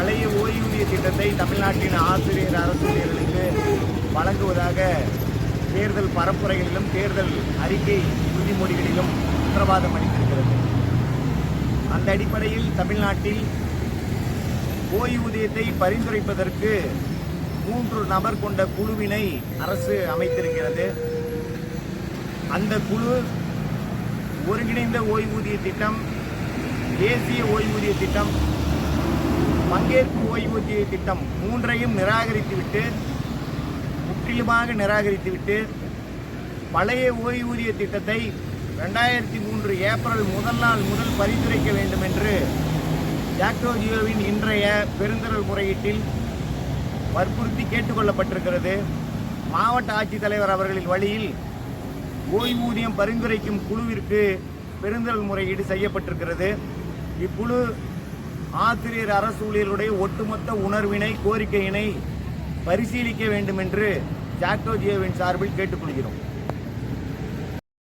பழைய ஓய்வூதிய திட்டத்தை தமிழ்நாட்டின் ஆசிரியர் அரசூழியர்களுக்கு வழங்குவதாக தேர்தல் பரப்புரைகளிலும் தேர்தல் அறிக்கை உறுதிமொழிகளிலும் உத்தரவாதம் அளித்திருக்கிறது. அந்த அடிப்படையில் தமிழ்நாட்டில் ஓய்வூதியத்தை பரிந்துரைப்பதற்கு மூன்று நபர் கொண்ட குழுவினை அரசு அமைத்திருக்கிறது. அந்த குழு ஒருங்கிணைந்த ஓய்வூதிய திட்டம் தேசிய ஓய்வூதிய திட்டம் பங்கேற்பு ஓய்வூதிய திட்டம் மூன்றையும் நிராகரித்துவிட்டு முற்றிலுமாக நிராகரித்துவிட்டு பழைய ஓய்வூதிய திட்டத்தை ரெண்டாயிரத்தி மூன்று ஏப்ரல் முதல் நாள் முதல் பரிந்துரைக்க வேண்டும் என்று ஜாக்டோஜியோவின் இன்றைய பெருந்திரல் முறையீட்டில் வற்புறுத்தி கேட்டுக்கொள்ளப்பட்டிருக்கிறது. மாவட்ட ஆட்சித்தலைவர் அவர்களின் வழியில் ஓய்வூதியம் பரிந்துரைக்கும் குழுவிற்கு பெருந்தரல் முறையீடு செய்யப்பட்டிருக்கிறது. இக்குழு ஆசிரியர் அரசு ஊழியர்களுடைய ஒட்டுமொத்த உணர்வினை கோரிக்கையினை பரிசீலிக்க வேண்டும் என்று ஜாக்டோஜியோவின் சார்பில் கேட்டுக்கொள்கிறோம்.